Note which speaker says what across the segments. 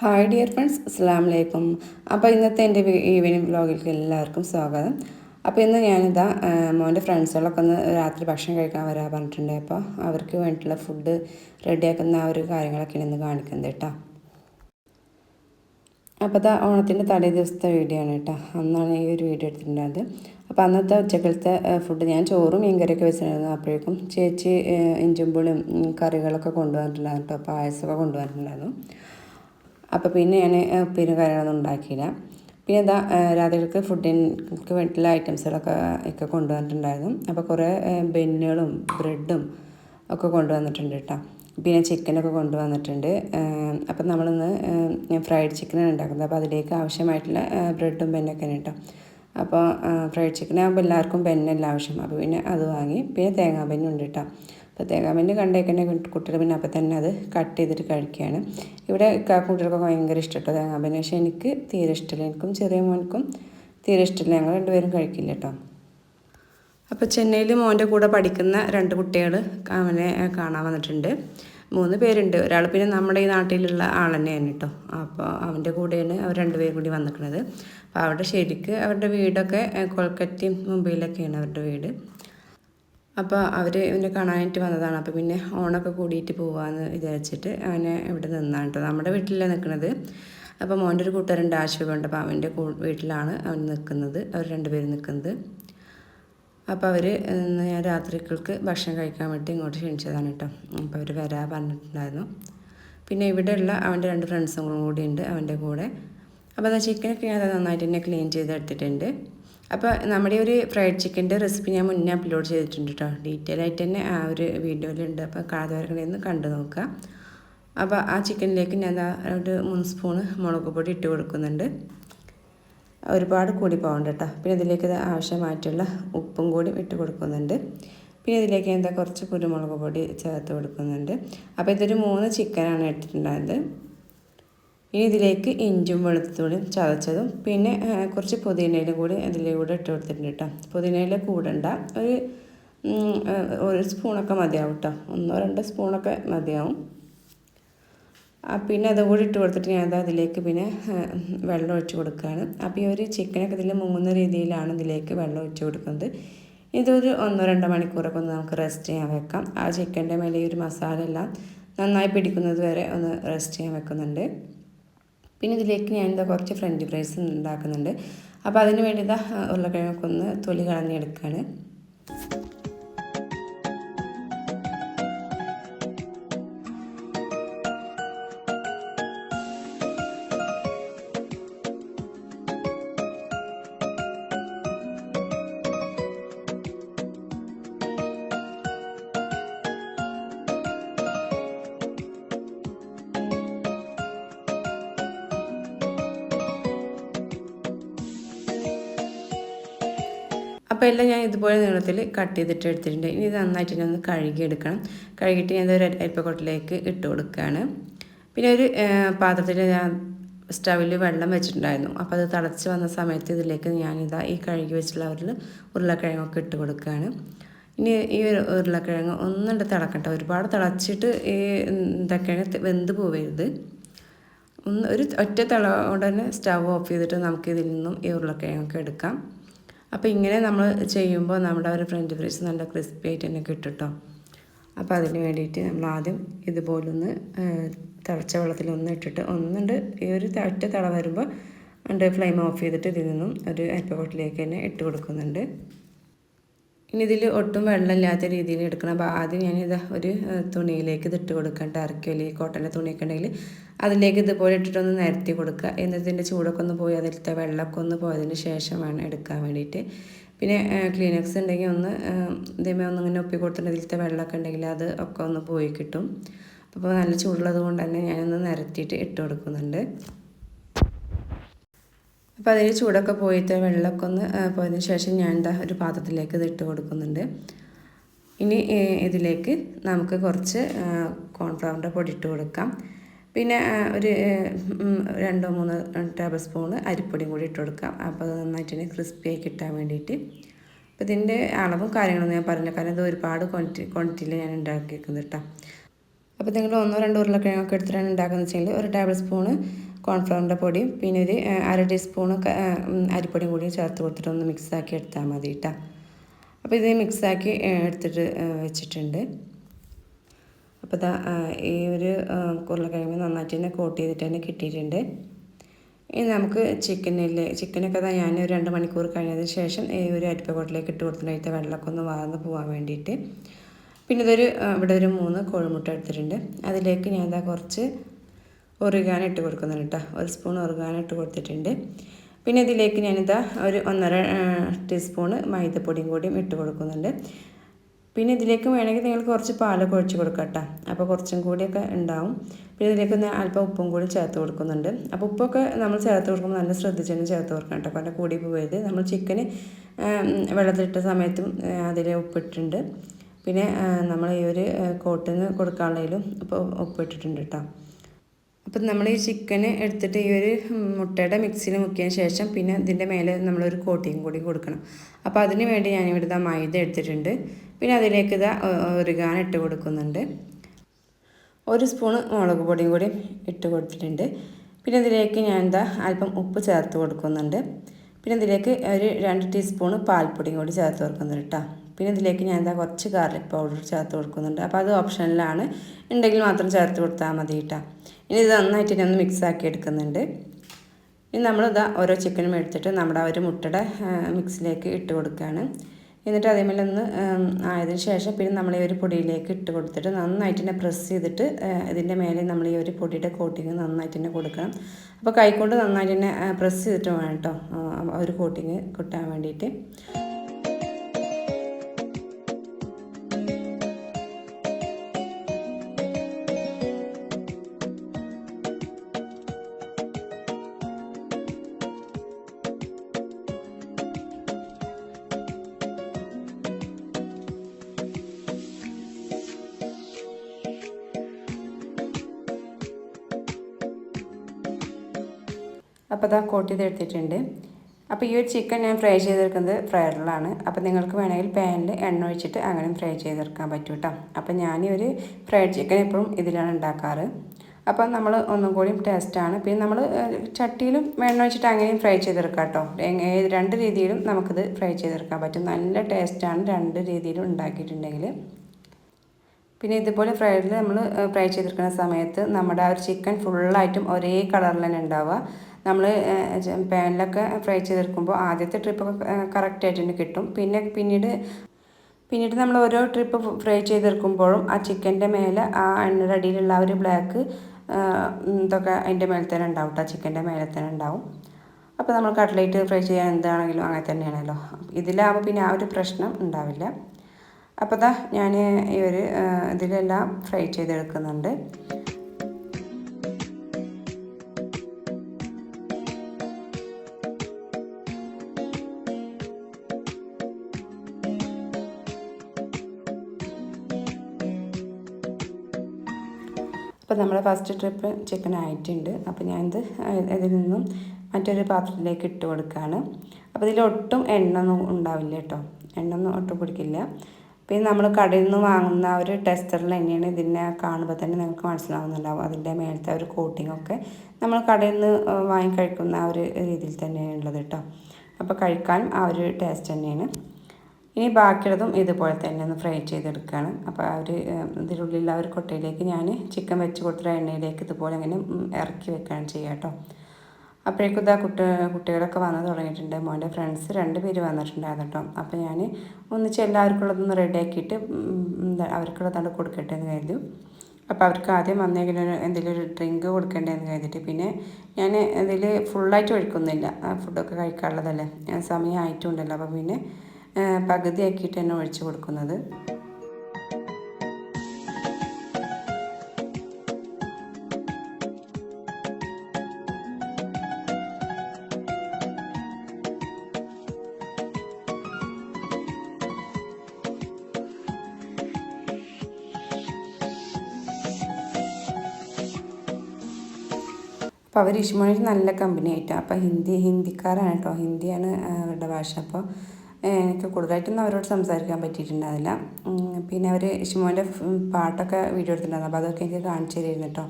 Speaker 1: Hi dear friends അസ്സാം വലൈക്കും അപ്പോൾ ഇന്നത്തെ എന്റെ ഈവനിങ് വ്ലോഗിലേക്ക് എല്ലാവർക്കും സ്വാഗതം. അപ്പോൾ ഇന്ന് ഞാനിതാ മോന്റെ ഫ്രണ്ട്സുകളൊക്കെ ഒന്ന് രാത്രി ഭക്ഷണം കഴിക്കാൻ വരാൻ പറഞ്ഞിട്ടുണ്ട്. അപ്പോൾ അവർക്ക് വേണ്ടിയിട്ടുള്ള ഫുഡ് റെഡിയാക്കുന്ന ആ ഒരു കാര്യങ്ങളൊക്കെയാണ് ഇന്ന് കാണിക്കുന്നത് കേട്ടോ അപ്പോൾ അതാ ഓണത്തിന്റെ തലേ ദിവസത്തെ വീഡിയോ ആണ് കേട്ടോ അന്നാണ് ഈ ഒരു വീഡിയോ എടുത്തിട്ടുണ്ടായത്. അപ്പോൾ അന്നത്തെ ഉച്ചക്കലത്തെ ഫുഡ് ഞാൻ ചോറും മീൻകറിയൊക്കെ വെച്ചിട്ടുണ്ടായിരുന്നു. അപ്പോഴേക്കും ചേച്ചി ഇഞ്ചുമ്പുളിയും കറികളൊക്കെ കൊണ്ടുവന്നിട്ടുണ്ടായിരുന്നു കേട്ടോ പായസമൊക്കെ കൊണ്ടുവന്നിട്ടുണ്ടായിരുന്നു. അപ്പോൾ പിന്നെ ഞാൻ ഉപ്പിന് കാര്യങ്ങളൊന്നും ഉണ്ടാക്കിയില്ല. പിന്നെ ഇതാ രാത്രികൾക്ക് ഫുഡിന് വേണ്ടിയിട്ടുള്ള ഐറ്റംസുകളൊക്കെ ഒക്കെ കൊണ്ടുവന്നിട്ടുണ്ടായിരുന്നു. അപ്പോൾ കുറേ ബെന്നുകളും ബ്രെഡും ഒക്കെ കൊണ്ടുവന്നിട്ടുണ്ട് കേട്ടോ പിന്നെ ചിക്കനൊക്കെ കൊണ്ടുവന്നിട്ടുണ്ട്. അപ്പം നമ്മളിന്ന് ഫ്രൈഡ് ചിക്കനാണ് ഉണ്ടാക്കുന്നത്. അപ്പോൾ അതിലേക്ക് ആവശ്യമായിട്ടുള്ള ബ്രെഡും ബെന്നൊക്കെയാണ് കേട്ടോ അപ്പോൾ ഫ്രൈഡ് ചിക്കനാകുമ്പോൾ എല്ലാവർക്കും ബെന്നല്ല ആവശ്യം. അപ്പോൾ പിന്നെ അത് വാങ്ങി പിന്നെ തേങ്ങാ ബെന്നുണ്ട് കേട്ടോ കണ്ടേക്കുന്ന ബെന്ന് കണ്ടേക്കന്നെ കുട്ടികൾ പിന്നെ അപ്പം തന്നെ അത് കട്ട് ചെയ്തിട്ട് കഴിക്കുകയാണ്. ഇവിടെ കുട്ടികൾക്ക് ഭയങ്കര ഇഷ്ടം തേങ്ങാ ബെന്ന് പക്ഷേ എനിക്ക് തീരെ ഇഷ്ടമില്ല എനിക്കും ചെറിയ മോനക്കും തീരെ ഇഷ്ടമില്ല ഞങ്ങൾ രണ്ടുപേരും കഴിക്കില്ല കേട്ടോ. അപ്പോൾ ചെന്നൈയിൽ മോന്റെ കൂടെ പഠിക്കുന്ന രണ്ട് കുട്ടികൾ അവനെ കാണാൻ വന്നിട്ടുണ്ട്. മൂന്ന് പേരുണ്ട്. ഒരാൾ പിന്നെ നമ്മുടെ ഈ നാട്ടിലുള്ള ആൾ തന്നെയാണ് കേട്ടോ. അപ്പോൾ അവന്റെ കൂടെയാണ് അവർ രണ്ടുപേരും കൂടി വന്നിരിക്കുന്നത് അപ്പോൾ അവിടെ ശരിക്ക് അവരുടെ വീടൊക്കെ കൊൽക്കത്തയും മുംബൈയിലൊക്കെയാണ് അവരുടെ വീട്. അപ്പോൾ അവർ ഇവനെ കാണാനായിട്ട് വന്നതാണ്. അപ്പോൾ പിന്നെ ഓണൊക്കെ കൂടിയിട്ട് പോകാമെന്ന് വിചാരിച്ചിട്ട് അവനെ ഇവിടെ നിന്നാണ് കേട്ടോ നമ്മുടെ വീട്ടിലാണ് നിൽക്കുന്നത് അപ്പോൾ മോന്റെ ഒരു കൂട്ടുകാരുണ്ട് ആശുപത്രി അപ്പോൾ അവന്റെ വീട്ടിലാണ് അവൻ നിൽക്കുന്നത് അവർ രണ്ടുപേരും നിൽക്കുന്നത് അപ്പോൾ അവർ ഞാൻ രാത്രികൾക്ക് ഭക്ഷണം കഴിക്കാൻ വേണ്ടി ഇങ്ങോട്ട് ക്ഷണിച്ചതാണ് കേട്ടോ അപ്പോൾ അവർ വരാൻ പറഞ്ഞിട്ടുണ്ടായിരുന്നു. പിന്നെ ഇവിടെയുള്ള അവന്റെ രണ്ട് ഫ്രണ്ട്സും കൂടി ഉണ്ട് അവന്റെ കൂടെ. അപ്പോൾ അത് ചിക്കനൊക്കെ ഞാൻ നന്നായിട്ട് തന്നെ ക്ലീൻ ചെയ്ത് എടുത്തിട്ടുണ്ട് അപ്പോൾ നമ്മുടെ ഒരു ഫ്രൈഡ് ചിക്കന്റെ റെസിപ്പി ഞാൻ മുന്നേ അപ്ലോഡ് ചെയ്തിട്ടുണ്ട് കേട്ടോ ഡീറ്റെയിൽ ആയിട്ട് തന്നെ ആ ഒരു വീഡിയോയിലുണ്ട് അപ്പോൾ കാണാത്തവരൊക്കെ കണ്ടു നോക്കുക അപ്പോൾ ആ ചിക്കനിലേക്ക് ഞാൻ ഒരു മൂന്ന് സ്പൂണ് മുളക് പൊടി ഇട്ട് കൊടുക്കുന്നുണ്ട്. ഒരുപാട് കൂടി പോകണ്ട കേട്ടോ പിന്നെ ഇതിലേക്ക് ആവശ്യമായിട്ടുള്ള ഉപ്പും കൂടി ഇട്ട് കൊടുക്കുന്നുണ്ട്. പിന്നെ ഇതിലേക്ക് എന്താ കുറച്ച് കുരുമുളക് പൊടി ചേർത്ത് കൊടുക്കുന്നുണ്ട്. അപ്പോൾ ഇതൊരു മൂന്ന് ചിക്കനാണ് എടുത്തിട്ടുണ്ടായത്. ഇനി ഇതിലേക്ക് ഇഞ്ചും വെളുത്തുള്ളിയും ചതച്ചതും പിന്നെ കുറച്ച് പുതിനയിലും കൂടി അതിലൂടെ ഇട്ട് കൊടുത്തിട്ടുണ്ട് കേട്ടോ പുതിനയില കൂടണ്ട. ഒരു ഒരു സ്പൂണൊക്കെ മതിയാവും കേട്ടോ ഒന്നോ രണ്ടോ സ്പൂണൊക്കെ മതിയാവും. പിന്നെ അതുകൂടി ഇട്ട് കൊടുത്തിട്ട് ഞാൻ അതിലേക്ക് പിന്നെ വെള്ളം ഒഴിച്ച് കൊടുക്കുകയാണ്. അപ്പോൾ ഈ ഒരു ചിക്കനൊക്കെ ഇതിൽ മുങ്ങുന്ന രീതിയിലാണ് ഇതിലേക്ക് വെള്ളം ഒഴിച്ച് കൊടുക്കുന്നത്. ഇതൊരു ഒന്നോ രണ്ടോ മണിക്കൂറൊക്കെ ഒന്ന് നമുക്ക് റെസ്റ്റ് ചെയ്യാൻ വെക്കാം. ആ ചിക്കന്റെ മേലെ ഈ ഒരു മസാല എല്ലാം നന്നായി പിടിക്കുന്നത് വരെ ഒന്ന് റെസ്റ്റ് ചെയ്യാൻ വെക്കുന്നുണ്ട്. പിന്നെ ഇതിലേക്ക് ഞാൻ എന്താ കുറച്ച് ഫ്രഞ്ച് ഫ്രൈസ് ഉണ്ടാക്കുന്നുണ്ട്. അപ്പോൾ അതിന് വേണ്ടി ഇതാ ഉരുളക്കിഴങ്ങൊക്കെ ഒന്ന് തൊലി കളഞ്ഞെടുക്കുകയാണ് അപ്പോൾ എല്ലാം ഞാൻ ഇതുപോലെ നീളത്തിൽ കട്ട് ചെയ്തിട്ട് എടുത്തിട്ടുണ്ട്. ഇനി ഇത് നന്നായിട്ട് ഞാൻ ഒന്ന് കഴുകിയെടുക്കണം കഴുകിയിട്ട് ഞാൻ ഒരു അരിപ്പക്കൊട്ടിലേക്ക് ഇട്ട് കൊടുക്കുകയാണ് പിന്നെ ഒരു പാത്രത്തിൽ ഞാൻ സ്റ്റവിൽ വെള്ളം വെച്ചിട്ടുണ്ടായിരുന്നു. അപ്പോൾ അത് തിളച്ച് വന്ന സമയത്ത് ഇതിലേക്ക് ഞാനിതാ ഈ കഴുകി വെച്ചിട്ടുള്ള ഒരു ഉരുളക്കിഴങ്ങൊക്കെ ഇട്ട് കൊടുക്കുകയാണ് ഇനി ഈ ഒരു ഉരുളക്കിഴങ്ങ് ഒന്നുണ്ട് തിളക്കട്ടെ. ഒരുപാട് തിളച്ചിട്ട് ഈ ഇതൊക്കെയാണ് വെന്ത് പോവരുത്. ഒന്ന് ഒരു ഒറ്റ തിള ഉടനെ തന്നെ സ്റ്റവ് ഓഫ് ചെയ്തിട്ട് നമുക്ക് ഇതിൽ നിന്നും ഈ ഉരുളക്കിഴങ്ങൊക്കെ എടുക്കാം. അപ്പോൾ ഇങ്ങനെ നമ്മൾ ചെയ്യുമ്പോൾ നമ്മുടെ ഒരു ഫ്രഞ്ച് ഫ്രൈസ് നല്ല ക്രിസ്പി ആയിട്ട് തന്നെ കിട്ടും കേട്ടോ അപ്പോൾ അതിന് വേണ്ടിയിട്ട് നമ്മൾ ആദ്യം ഇതുപോലൊന്ന് തിളച്ച വെള്ളത്തിൽ ഒന്ന് ഇട്ടിട്ട് ഒന്നുണ്ട് ഈ ഒരു ഒറ്റ തിള വരുമ്പോൾ ഉണ്ട് ഫ്ലെയിം ഓഫ് ചെയ്തിട്ട് ഇതിൽ നിന്നും ഒരു അരിപ്പ പൊട്ടിലേക്ക് തന്നെ ഇട്ട് കൊടുക്കുന്നുണ്ട്. ഇനി ഇതിൽ ഒട്ടും വെള്ളമില്ലാത്ത രീതിയിൽ എടുക്കണം. അപ്പോൾ ആദ്യം ഞാനിത് ഒരു തുണിയിലേക്ക് ഇതിട്ട് കൊടുക്കാം ടർക്കി അല്ലെങ്കിൽ കോട്ടന്റെ തുണിയൊക്കെ ഉണ്ടെങ്കിൽ അതിലേക്ക് ഇതുപോലെ ഇട്ടിട്ടൊന്ന് നിരത്തി കൊടുക്കുക. എന്നിട്ട് ചൂടൊക്കെ ഒന്ന് പോയി അതിലത്തെ വെള്ളമൊക്കെ ഒന്ന് പോയതിന് ശേഷം വേണം എടുക്കാൻ വേണ്ടിയിട്ട്. പിന്നെ ക്ലീനക്സ് ഉണ്ടെങ്കിൽ ഒന്ന് ഇതേമേ ഒന്ന് ഇങ്ങനെ ഒപ്പി കൊടുത്തിട്ട് ഇതിലത്തെ വെള്ളമൊക്കെ ഉണ്ടെങ്കിൽ അത് ഒക്കെ ഒന്ന് പോയി കിട്ടും. അപ്പോൾ നല്ല ചൂടുള്ളത് കൊണ്ട് തന്നെ ഞാനൊന്ന് നിരത്തിയിട്ട് ഇട്ട് കൊടുക്കുന്നുണ്ട്. അപ്പോൾ അതിൽ ചൂടൊക്കെ പോയിട്ട് വെള്ളമൊക്കെ ഒന്ന് പോയതിന് ശേഷം ഞാൻ എന്താ ഒരു പാത്രത്തിലേക്ക് ഇത് ഇട്ട് കൊടുക്കുന്നുണ്ട്. ഇനി ഇതിലേക്ക് നമുക്ക് കുറച്ച് കോൺഫ്ലവറിന്റെ പൊടി ഇട്ട് കൊടുക്കാം. പിന്നെ ഒരു രണ്ടോ മൂന്നോ ടേബിൾ സ്പൂണ് അരിപ്പൊടിയും കൂടി ഇട്ട് കൊടുക്കാം. അപ്പോൾ അത് നന്നായിട്ട് തന്നെ ക്രിസ്പി ആയി കിട്ടാൻ വേണ്ടിയിട്ട്. അപ്പോൾ ഇതിന്റെ അളവും കാര്യങ്ങളും ഞാൻ പറഞ്ഞില്ല കാരണം ഇത് ഒരുപാട് ക്വാണ്ടിറ്റി ക്വാണ്ടിറ്റിയിൽ ഞാൻ ഉണ്ടാക്കിയിരിക്കുന്നത് കേട്ടോ അപ്പോൾ നിങ്ങൾ ഒന്നോ രണ്ടോ ഉരുളക്കിഴങ്ങൊക്കെ എടുത്തിട്ടാണ് ഉണ്ടാക്കുന്നത് വെച്ചെങ്കിൽ ഒരു ടേബിൾ സ്പൂണ് കോൺഫ്ലവറിന്റെ പൊടിയും പിന്നെ ഒരു അര ടീസ്പൂൺ അരിപ്പൊടിയും കൂടി ചേർത്ത് കൊടുത്തിട്ട് ഒന്ന് മിക്സാക്കി എടുത്താൽ മതി കേട്ടോ അപ്പോൾ ഇത് മിക്സാക്കി എടുത്തിട്ട് വെച്ചിട്ടുണ്ട്. അപ്പോൾ ഇതാ ഈ ഒരു ഉരുളക്കിഴങ്ങ് നന്നായിട്ട് തന്നെ കോട്ട് ചെയ്തിട്ട് തന്നെ കിട്ടിയിട്ടുണ്ട്. ഇനി നമുക്ക് ചിക്കനിൽ ചിക്കനൊക്കെ തന്നെ ഞാൻ ഒരു രണ്ട് മണിക്കൂർ കഴിഞ്ഞതിന് ശേഷം ഈ ഒരു അരിപ്പക്കോട്ടിലേക്ക് ഇട്ട് കൊടുത്തിട്ട് വെള്ളമൊക്കെ ഒന്ന് വാർന്ന് പോകാൻ വേണ്ടിയിട്ട്. പിന്നെ ഇതൊരു ഇവിടെ ഒരു മൂന്ന് കോഴിമുട്ട എടുത്തിട്ടുണ്ട്. അതിലേക്ക് ഞാൻ ഇതാ കുറച്ച് ഒറുകാൻ ഇട്ട് കൊടുക്കുന്നുണ്ട് കേട്ടോ. ഒരു സ്പൂൺ ഒറുകാൻ ഇട്ട് കൊടുത്തിട്ടുണ്ട്. പിന്നെ ഇതിലേക്ക് ഞാനിതാ ഒരു ഒന്നര ടീസ്പൂണ് മൈദപ്പൊടിയും കൂടിയും ഇട്ട് കൊടുക്കുന്നുണ്ട്. പിന്നെ ഇതിലേക്ക് വേണമെങ്കിൽ നിങ്ങൾ കുറച്ച് പാലൊക്കെ ഒഴിച്ച് കൊടുക്കാം കേട്ടോ. അപ്പോൾ കുറച്ചും കൂടിയൊക്കെ ഉണ്ടാവും. പിന്നെ ഇതിലേക്ക് അല്പം ഉപ്പും കൂടി ചേർത്ത് കൊടുക്കുന്നുണ്ട്. അപ്പോൾ ഉപ്പൊക്കെ നമ്മൾ ചേർത്ത് കൊടുക്കുമ്പോൾ നല്ല ശ്രദ്ധിച്ച് തന്നെ ചേർത്ത് കൊടുക്കണം കേട്ടോ. കാരണം കൂടി പോയത്. നമ്മൾ ചിക്കന് വെള്ളത്തിലിട്ട സമയത്തും അതിൽ ഉപ്പിട്ടിട്ടുണ്ട്. പിന്നെ നമ്മൾ ഈ ഒരു കോട്ടിന് കൊടുക്കാനുള്ളതിലും ഇപ്പോൾ ഉപ്പിട്ടിട്ടുണ്ട് കേട്ടോ. അപ്പം നമ്മൾ ഈ ചിക്കന് എടുത്തിട്ട് ഈ ഒരു മുട്ടയുടെ മിക്സിയിൽ മുക്കിയതിന് ശേഷം പിന്നെ ഇതിന്റെ മേലെ നമ്മളൊരു കോട്ടിങ് കൂടി കൊടുക്കണം. അപ്പോൾ അതിന് വേണ്ടി ഞാനിവിടെ ഇതാ മൈദ എടുത്തിട്ടുണ്ട്. പിന്നെ അതിലേക്ക് ഇതാ ഒരുകാൻ ഇട്ട് കൊടുക്കുന്നുണ്ട്. ഒരു സ്പൂണ് മുളക് പൊടിയും കൂടി ഇട്ട് കൊടുത്തിട്ടുണ്ട്. പിന്നെ ഇതിലേക്ക് ഞാൻ എന്താ അല്പം ഉപ്പ് ചേർത്ത് കൊടുക്കുന്നുണ്ട്. പിന്നെ ഇതിലേക്ക് ഒരു രണ്ട് ടീസ്പൂണ് പാൽപ്പൊടിയും കൂടി ചേർത്ത് കൊടുക്കുന്നുണ്ട് കേട്ടോ. പിന്നെ ഇതിലേക്ക് ഞാൻ എന്താ കുറച്ച് ഗാർലിക് പൗഡർ ചേർത്ത് കൊടുക്കുന്നുണ്ട്. അപ്പോൾ അത് ഓപ്ഷനിലാണ് ഉണ്ടെങ്കിൽ മാത്രം ചേർത്ത് കൊടുത്താൽ മതി കേട്ടോ. ഇനി ഇത് നന്നായിട്ട് ഇനി ഒന്ന് മിക്സാക്കി എടുക്കുന്നുണ്ട്. ഇനി നമ്മളിതാ ഓരോ ചിക്കനും എടുത്തിട്ട് നമ്മുടെ ആ ഒരു മുട്ടയുടെ മിക്സിലേക്ക് ഇട്ട് കൊടുക്കുകയാണ് എന്നിട്ട് അതേപോലെ ഒന്ന് ആയതിനു ശേഷം പിന്നെ നമ്മൾ ഈ ഒരു പൊടിയിലേക്ക് ഇട്ട് കൊടുത്തിട്ട് നന്നായിട്ട് തന്നെ പ്രസ് ചെയ്തിട്ട് ഇതിന്റെ മേലെ നമ്മൾ ഈ ഒരു പൊടിയുടെ കോട്ടിങ് നന്നായിട്ട് തന്നെ കൊടുക്കണം. അപ്പോൾ കൈക്കൊണ്ട് നന്നായിട്ട് തന്നെ പ്രസ് ചെയ്തിട്ട് വേണം കേട്ടോ ഒരു കോട്ടിങ് കിട്ടാൻ വേണ്ടിയിട്ട്. അപ്പോൾ അതാ കോട്ട് ചെയ്ത് എടുത്തിട്ടുണ്ട്. അപ്പോൾ ഈ ഒരു ചിക്കൻ ഞാൻ ഫ്രൈ ചെയ്തെടുക്കുന്നത് ഫ്രയറിലാണ് അപ്പോൾ നിങ്ങൾക്ക് വേണമെങ്കിൽ പാനിൽ എണ്ണ ഒഴിച്ചിട്ട് അങ്ങനെ ഫ്രൈ ചെയ്തെടുക്കാൻ പറ്റും കേട്ടോ. അപ്പോൾ ഈ ഒരു ഫ്രൈഡ് ചിക്കൻ എപ്പോഴും ഇതിലാണ് ഉണ്ടാക്കാറ്. അപ്പം നമ്മൾ ഒന്നും കൂടി ടേസ്റ്റാണ് പിന്നെ നമ്മൾ ചട്ടിയിലും എണ്ണ ഒഴിച്ചിട്ട് അങ്ങനെയും ഫ്രൈ ചെയ്തെടുക്കാം കേട്ടോ. രണ്ട് രീതിയിലും നമുക്കിത് ഫ്രൈ ചെയ്തെടുക്കാൻ പറ്റും. നല്ല ടേസ്റ്റാണ് രണ്ട് രീതിയിലും ഉണ്ടാക്കിയിട്ടുണ്ടെങ്കിൽ. പിന്നെ ഇതുപോലെ ഫ്രൈഡിൽ നമ്മൾ ഫ്രൈ ചെയ്തെടുക്കുന്ന സമയത്ത് നമ്മുടെ ആ ഒരു ചിക്കൻ ഫുള്ളായിട്ടും ഒരേ കളറിൽ തന്നെ ഉണ്ടാവുക. നമ്മൾ പാനിലൊക്കെ ഫ്രൈ ചെയ്തെടുക്കുമ്പോൾ ആദ്യത്തെ ട്രിപ്പൊക്കെ കറക്റ്റായിട്ട് തന്നെ കിട്ടും. പിന്നെ പിന്നീട് പിന്നീട് നമ്മൾ ഓരോ ട്രിപ്പ് ഫ്രൈ ചെയ്തെടുക്കുമ്പോഴും ആ ചിക്കന്റെ മേലെ ആ എണ്ണയുടെ അടിയിലുള്ള ആ ഒരു ബ്ലാക്ക് ഇതൊക്കെ അതിന്റെ മേലെ തന്നെ ഉണ്ടാവും കേട്ടോ ചിക്കന്റെ മേലെ തന്നെ ഉണ്ടാവും. അപ്പോൾ നമ്മൾ കട്ട്ലേറ്റ് ഫ്രൈ ചെയ്യാൻ എന്താണെങ്കിലും അങ്ങനെ തന്നെയാണല്ലോ. ഇതിലാകുമ്പോൾ പിന്നെ ആ ഒരു പ്രശ്നം ഉണ്ടാവില്ല. അപ്പോൾ ഞാൻ ഈ ഒരു ഇതിലെല്ലാം ഫ്രൈ ചെയ്തെടുക്കുന്നുണ്ട്. അപ്പോൾ നമ്മുടെ ഫസ്റ്റ് ട്രിപ്പ് ചിക്കൻ ആയിട്ടുണ്ട്. അപ്പോൾ ഞാനിത് ഇതിൽ നിന്നും മറ്റൊരു പാത്രത്തിലേക്ക് ഇട്ട് കൊടുക്കുകയാണ്. അപ്പോൾ ഇതിൽ ഒട്ടും എണ്ണ ഒന്നും ഉണ്ടാവില്ല കേട്ടോ. എണ്ണ ഒന്നും ഒട്ടും പിടിക്കില്ല പിന്നെ നമ്മൾ കടയിൽ നിന്ന് വാങ്ങുന്ന ആ ഒരു ടെസ്റ്ററിൽ തന്നെയാണ് ഇതിനെ കാണുമ്പോൾ തന്നെ നിങ്ങൾക്ക് മനസ്സിലാവുന്നുണ്ടാവും. അതിന്റെ മേലത്തെ ഒരു കോട്ടിംഗ് ഒക്കെ നമ്മൾ കടയിൽ നിന്ന് വാങ്ങി കഴിക്കുന്ന ആ ഒരു രീതിയിൽ തന്നെയാണ് ഉള്ളത് കേട്ടോ. അപ്പോൾ കഴിക്കാനും ആ ഒരു ടേസ്റ്റ് തന്നെയാണ്. ഇനി ബാക്കിയുള്ളതും ഇതുപോലെ തന്നെ ഒന്ന് ഫ്രൈ ചെയ്തെടുക്കുകയാണ്. അപ്പോൾ ആ ഒരു ഏഹ്, ഇതിനുള്ളിൽ ആ ഒരു കൊട്ടയിലേക്ക് ഞാൻ ചിക്കൻ വെച്ച് കൊടുത്തിട്ട് എണ്ണയിലേക്ക് ഇതുപോലെ അങ്ങനെ ഇറക്കി വെക്കുകയാണ് ചെയ്യുക കേട്ടോ. അപ്പോഴേക്കും ഇതാ കുട്ടി കുട്ടികളൊക്കെ വന്ന് തുടങ്ങിയിട്ടുണ്ട്. മോന്റെ ഫ്രണ്ട്സ് രണ്ട് പേര് വന്നിട്ടുണ്ടായിരുന്നു കേട്ടോ. അപ്പോൾ ഞാൻ ഒന്നിച്ച് എല്ലാവർക്കുള്ളതൊന്ന് റെഡിയാക്കിയിട്ട് എന്താ അവർക്കുള്ളതാണ്ട് കൊടുക്കട്ടെ എന്ന് കരുതി. അപ്പോൾ അവർക്ക് ആദ്യം വന്നെങ്കിലും എന്തെങ്കിലും ഒരു ഡ്രിങ്ക് കൊടുക്കേണ്ടതെന്ന് കരുതിയിട്ട് പിന്നെ ഞാൻ ഇതിൽ ഫുള്ളായിട്ട് ഒഴിക്കുന്നില്ല. ആ ഫുഡൊക്കെ കഴിക്കാനുള്ളതല്ലേ സമയമായിട്ടുണ്ടല്ലോ അപ്പോൾ പിന്നെ പകുതിയാക്കിയിട്ട് തന്നെ ഒഴിച്ചു കൊടുക്കുന്നത്. അപ്പോൾ അവർ ഇഷ്മോണിൽ നല്ല കമ്പനി ആയിട്ടാണ് അപ്പോൾ ഹിന്ദി ഹിന്ദിക്കാരാണ് കേട്ടോ ഹിന്ദിയാണ് അവരുടെ ഭാഷ. അപ്പോൾ എനിക്ക് കൂടുതലായിട്ടൊന്നും അവരോട് സംസാരിക്കാൻ പറ്റിയിട്ടുണ്ടാവില്ല പിന്നെ അവർ ഷിമോന്റെ പാട്ടൊക്കെ വീഡിയോ എടുത്തിട്ടുണ്ടായിരുന്നു. അപ്പോൾ അതൊക്കെ എനിക്ക് കാണിച്ചു തരുന്നു കേട്ടോ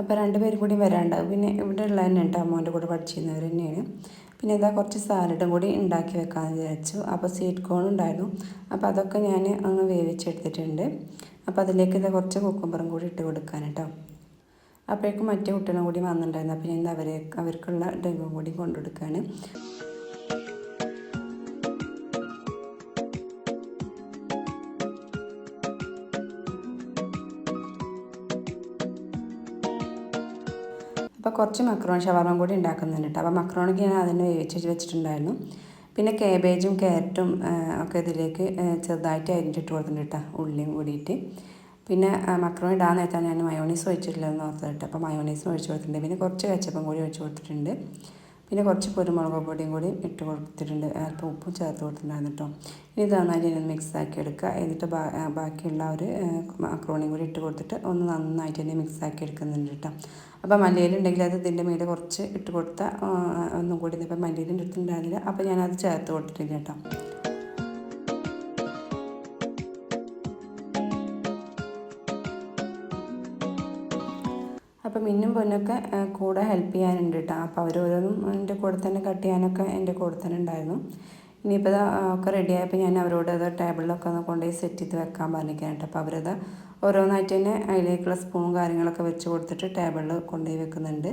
Speaker 1: അപ്പോൾ രണ്ടുപേരും കൂടി വരാണ്ടാവും. പിന്നെ ഇവിടെ ഉള്ള തന്നെ കേട്ടോ അമ്മോന്റെ കൂടെ പഠിച്ചിരുന്നവർ തന്നെയാണ്. പിന്നെ ഇതാ കുറച്ച് സാലഡും കൂടി ഉണ്ടാക്കി വെക്കാമെന്ന് വിചാരിച്ചു. അപ്പോൾ സ്വീറ്റ് കോൺ ഉണ്ടായിരുന്നു. അപ്പോൾ അതൊക്കെ ഞാൻ അങ്ങ് വേവിച്ചെടുത്തിട്ടുണ്ട്. അപ്പോൾ അതിലേക്ക് ഇതാ കുറച്ച് കുക്കുംബറും കൂടി ഇട്ട് കൊടുക്കാൻ കേട്ടോ അപ്പോഴേക്കും മറ്റേ കുട്ടികളും കൂടി വന്നിട്ടുണ്ടായിരുന്നു. അപ്പോൾ ഞാൻ അവരെ അവർക്കുള്ള ഡെങ്കും കൂടി കൊണ്ടുകൊടുക്കുകയാണ് കുറച്ച് മക്രോൺ ഷവർമ കൂടി ഉണ്ടാക്കുന്നുണ്ട് കേട്ടോ അപ്പോൾ മക്രോണൊക്കെ ഞാൻ അതിന് വേവിച്ച് വെച്ചിട്ടുണ്ടായിരുന്നു. പിന്നെ കേബേജും ക്യാരറ്റും ഒക്കെ ഇതിലേക്ക് ചെറുതായിട്ട് അരിഞ്ഞിട്ട് കൊടുത്തിട്ടുണ്ട് കേട്ടോ ഉള്ളിയും കൂടിയിട്ട്. പിന്നെ മക്രോൺ ഇടാൻ നേരത്താണ് ഞാൻ മയോണീസ് ഒഴിച്ചിട്ടില്ലെന്ന് ഓർത്തത് കേട്ടോ അപ്പോൾ മയോണീസും ഒഴിച്ച് കൊടുത്തിട്ടുണ്ട്. പിന്നെ കുറച്ച് കച്ചപ്പം കൂടി ഒഴിച്ച് കൊടുത്തിട്ടുണ്ട്. പിന്നെ കുറച്ച് കുരുമുളക് പൊടിയും കൂടി ഇട്ട് കൊടുത്തിട്ടുണ്ട്. അല്പം ഉപ്പും ചേർത്ത് കൊടുത്തിട്ടുണ്ടായിരുന്നു കേട്ടോ ഇനി ഇത് നന്നായിട്ട് ഇനി മിക്സ് ആക്കി എടുക്കുക. എന്നിട്ട് ബാക്കിയുള്ള ഒരു മക്രോണിയും കൂടി ഇട്ട് കൊടുത്തിട്ട് ഒന്ന് നന്നായിട്ട് തന്നെ മിക്സ് ആക്കി എടുക്കുന്നുണ്ട് കേട്ടോ അപ്പോൾ മല്ലിയിലുണ്ടെങ്കിൽ അത് ഇതിന്റെ മേലെ കുറച്ച് ഇട്ട് കൊടുത്ത ഒന്നും കൂടി ഇപ്പം മല്ലിയിലും ഇട്ടിട്ടുണ്ടായിരുന്നില്ല അപ്പോൾ ഞാനത് ചേർത്ത് കൊടുത്തിട്ടില്ല കേട്ടോ. അപ്പോൾ മിന്നും പൊന്നൊക്കെ കൂടെ ഹെൽപ്പ് ചെയ്യാനുണ്ട് കേട്ടോ. അപ്പോൾ അവരോരോന്നും എന്റെ കൂടെ തന്നെ കട്ട് ചെയ്യാനൊക്കെ എന്റെ കൂടെ തന്നെ ഉണ്ടായിരുന്നു ഇനിയിപ്പോൾ ഒക്കെ റെഡിയായപ്പോൾ ഞാൻ അവരോട് അത് ടേബിളിലൊക്കെ ഒന്ന് കൊണ്ടുപോയി സെറ്റ് ചെയ്ത് വെക്കാൻ പറഞ്ഞിരിക്കാനായിട്ട് അപ്പോൾ അവരത് ഓരോന്നായിട്ട് തന്നെ അതിലേക്കുള്ള സ്പൂണും കാര്യങ്ങളൊക്കെ വെച്ച് കൊടുത്തിട്ട് ടേബിളിൽ കൊണ്ടുപോയി വെക്കുന്നുണ്ട്.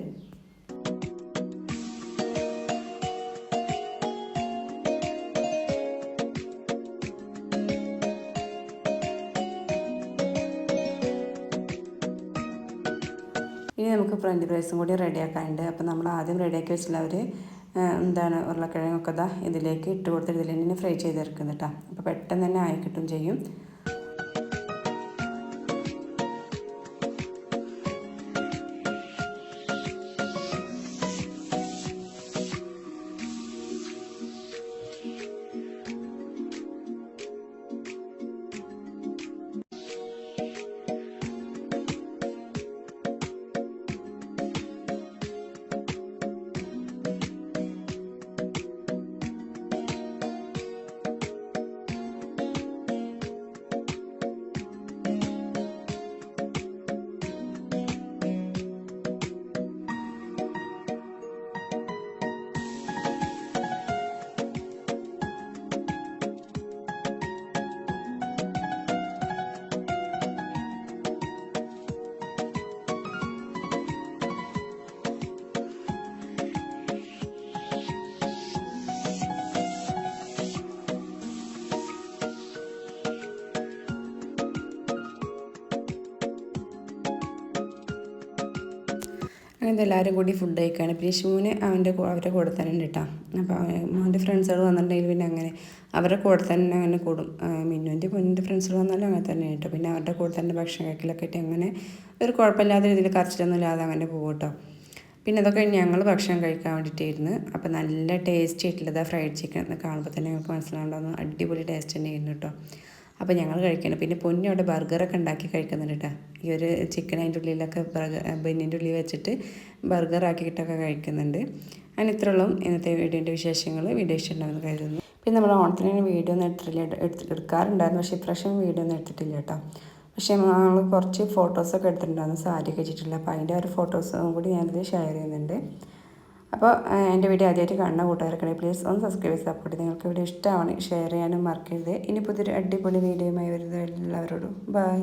Speaker 1: ഇനി നമുക്ക് ഫ്രഞ്ച് ഫ്രൈസും കൂടി റെഡിയാക്കാനുണ്ട് അപ്പോൾ നമ്മൾ ആദ്യം റെഡിയാക്കി വെച്ചിട്ടുള്ള ഒരു എന്താണ് ഉരുളക്കിഴങ്ങൊക്കെ ഇതാ ഇതിലേക്ക് ഇട്ട് കൊടുത്തിട്ട് ഇതിൽ തന്നെ ഫ്രൈ ചെയ്തെടുക്കുന്നത് കേട്ടോ അപ്പോൾ പെട്ടെന്ന് തന്നെ ആയി കിട്ടും ചെയ്യും. അങ്ങനെ എല്ലാവരും കൂടി ഫുഡ് കഴിക്കുകയാണ് പിന്നെ ഷിമുവിന് അവന്റെ അവരെ കൂടെ തന്നെ ഉണ്ട് കേട്ടോ അപ്പോൾ അവന്റെ ഫ്രണ്ട്സുകൾ വന്നിട്ടുണ്ടെങ്കിൽ പിന്നെ അങ്ങനെ അവരുടെ കൂടെ തന്നെ അങ്ങനെ കൂടും. മിന്നുവിന്റെ പൊന്നിന്റെ ഫ്രണ്ട്സുകൾ വന്നാലും അങ്ങനെ തന്നെ കേട്ടോ പിന്നെ അവരുടെ കൂടെ തന്നെ ഭക്ഷണം കഴിക്കലൊക്കെ ആയിട്ട് അങ്ങനെ ഒരു കുഴപ്പമില്ലാത്ത രീതിയിൽ കറച്ചിലൊന്നും ഇല്ലാതെ അങ്ങനെ പോകും കേട്ടോ പിന്നെ അതൊക്കെ ഞങ്ങൾ ഭക്ഷണം കഴിക്കാൻ വേണ്ടിയിട്ടായിരുന്നു. അപ്പോൾ നല്ല ടേസ്റ്റ് ആയിട്ടുള്ളതാണ് ഫ്രൈഡ് ചിക്കൻ കാണുമ്പോൾ തന്നെ ഞങ്ങൾക്ക് മനസ്സിലാവുണ്ടാകുന്നു അടിപൊളി ടേസ്റ്റ് തന്നെയായിരുന്നു കേട്ടോ അപ്പോൾ ഞങ്ങൾ കഴിക്കണം. പിന്നെ പൊന്നു അവിടെ ബർഗറൊക്കെ ഉണ്ടാക്കി കഴിക്കുന്നുണ്ട് കേട്ടോ ഈ ഒരു ചിക്കൻ അതിന്റെ ഉള്ളിലൊക്കെ ബെന്നിന്റെ ഉള്ളിൽ വെച്ചിട്ട് ബർഗറാക്കിയിട്ടൊക്കെ കഴിക്കുന്നുണ്ട്. അങ്ങനെ ഇത്രയുള്ള. ഇന്നത്തെ വീഡിയോന്റെ വിശേഷങ്ങൾ വീഡിയോ ഇഷ്ടമുണ്ടാകുമെന്ന് കരുതുന്നു. പിന്നെ നമ്മൾ ഓണത്തിന് വീഡിയോ ഒന്നും എടുത്തിട്ടില്ല. എടുക്കാറുണ്ടായിരുന്നു. പക്ഷേ ഇപ്രാവശ്യം വീഡിയോ ഒന്നും എടുത്തിട്ടില്ല കേട്ടോ പക്ഷേ നമ്മൾ കുറച്ച് ഫോട്ടോസൊക്കെ എടുത്തിട്ടുണ്ടായിരുന്നു. സാരി കഴിച്ചിട്ടില്ല അപ്പോൾ അതിന്റെ ഒരു ഫോട്ടോസും കൂടി ഞാനിത് ഷെയർ ചെയ്യുന്നുണ്ട്. അപ്പോൾ എന്റെ വീഡിയോ ആദ്യമായിട്ട് കാണുന്ന കൂട്ടുകാർക്കാണെങ്കിൽ പ്ലീസ് ഒന്ന് സബ്സ്ക്രൈബ് ചെയ്ത് സപ്പോർട്ട് നിങ്ങൾക്ക് വീഡിയോ ഇഷ്ടമാണ് ഷെയർ ചെയ്യാനും മറക്കരുത്. ഇനി പുതിയൊരു അടിപൊളി വീഡിയോയുമായി എല്ലാവരോടും ബൈ